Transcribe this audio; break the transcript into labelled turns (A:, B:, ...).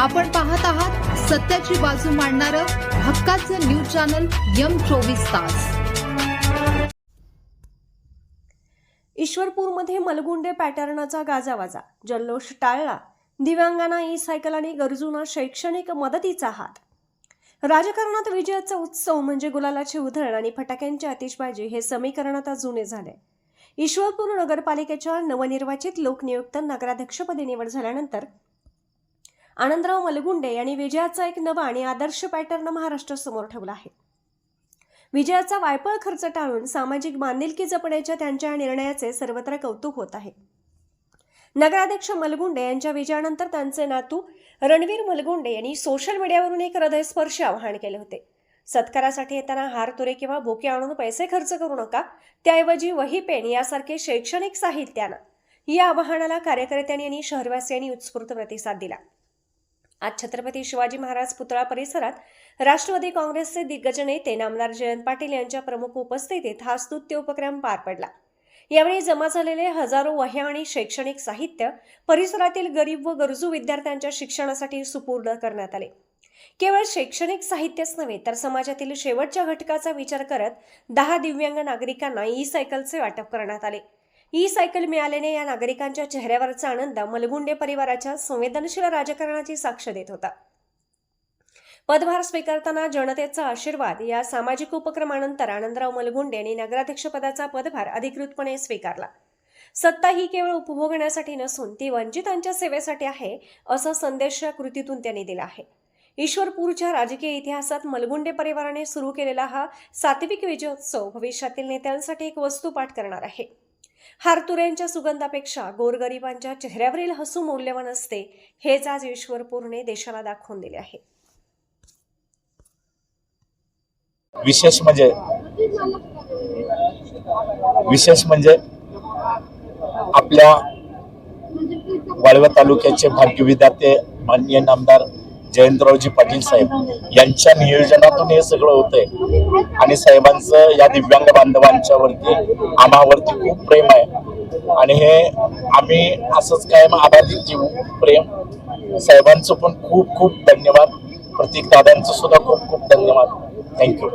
A: आपण पाहत आहात सत्याची बाजू मांडणारं हक्काचं न्यूज चॅनल यम चोवीस तास.
B: ईश्वरपूरमध्ये मलगुंडे पॅटर्नचा गाजावाजा जल्लोष टाळला. दिव्यांगांना ई सायकल आणि गरजूंना शैक्षणिक मदतीचा हात. राजकारणात विजयाचा उत्सव म्हणजे गुलालाची उधळण आणि फटाक्यांची आतिषबाजी हे समीकरण आता जुने झाले. ईश्वरपूर नगरपालिकेच्या नवनिर्वाचित लोकनियुक्त नगराध्यक्षपदी निवड झाल्यानंतर आनंदराव मलगुंडे यांनी विजयाचा एक नवा आणि आदर्श पॅटर्न महाराष्ट्रासमोर ठेवला आहे. विजयाचा वायपळ खर्च टाळून सामाजिक बांधिलकी जपण्याच्या त्यांच्या निर्णयाचे सर्वत्र कौतुक होत आहे. नगराध्यक्ष मलगुंडे यांच्या विजयानंतर त्यांचे नातू रणवीर मलगुंडे यांनी सोशल मीडियावरून एक हृदयस्पर्शी आवाहन केले होते. सत्कारासाठी येताना हार तुरे किंवा बोके आणून पैसे खर्च करू नका त्याऐवजी वही पेन यासारखे शैक्षणिक साहित्यानं. या आवाहनाला कार्यकर्त्यांनी आणि शहरवासियांनी उत्स्फूर्त प्रतिसाद दिला. आज छत्रपती शिवाजी महाराज पुतळा परिसरात राष्ट्रवादी काँग्रेसचे दिग्गज नेते नामदार जयंत पाटील यांच्या प्रमुख उपस्थितीत हा स्तुत्य उपक्रम पार पडला. यावेळी जमा झालेले हजारो वह्या आणि शैक्षणिक साहित्य परिसरातील गरीब व गरजू विद्यार्थ्यांच्या शिक्षणासाठी सुपूर्द करण्यात आले. केवळ शैक्षणिक साहित्यच नव्हे तर समाजातील शेवटच्या घटकाचा विचार करत दहा दिव्यांग नागरिकांना ई सायकलचे वाटप करण्यात आले. ई सायकल मिळाल्याने या नागरिकांच्या चेहऱ्यावरचा आनंद मलगुंडे परिवाराच्या संवेदनशील राजकारणाची साक्ष देत होता. पदभार स्वीकारताना जनतेचा आशीर्वाद या सामाजिक उपक्रमानंतर आनंदराव मलगुंडे यांनी नगराध्यक्षपदाचा पदभार अधिकृतपणे स्वीकारला. सत्ता ही केवळ उपभोगण्यासाठी नसून ती वंचितांच्या सेवेसाठी आहे असा संदेश या कृतीतून त्यांनी दिला आहे. ईश्वरपूरच्या राजकीय इतिहासात मलगुंडे परिवाराने सुरू केलेला हा सात्विक विजयोत्सव भविष्यातील नेत्यांसाठी एक वस्तुपाठ करणार आहे. हारतुऱ्यांच्या सुगंधापेक्षा गोरगरिबांच्या चेहऱ्यावरील हसू मौल्यवान असते हेच आज ईश्वरपूरने देशाला दाखवून दिले आहे.
C: विशेष म्हणजे विशेष म्हणजे आपल्या वाळवा तालुक्याचे भाग्य विधाते माननीय नामदार जयंतरावजी पाटील साहेब यांच्या नियोजनातून हे सगळं होतंय. आणि साहेबांचं या दिव्यांग बांधवांच्या वरती आम्हावरती खूप प्रेम आहे. आणि हे आम्ही असंच कायम आबाधित ठेवू प्रेम. साहेबांचं पण खूप खूप धन्यवाद. प्रतीक दादांचं सुद्धा खूप खूप धन्यवाद. थँक्यू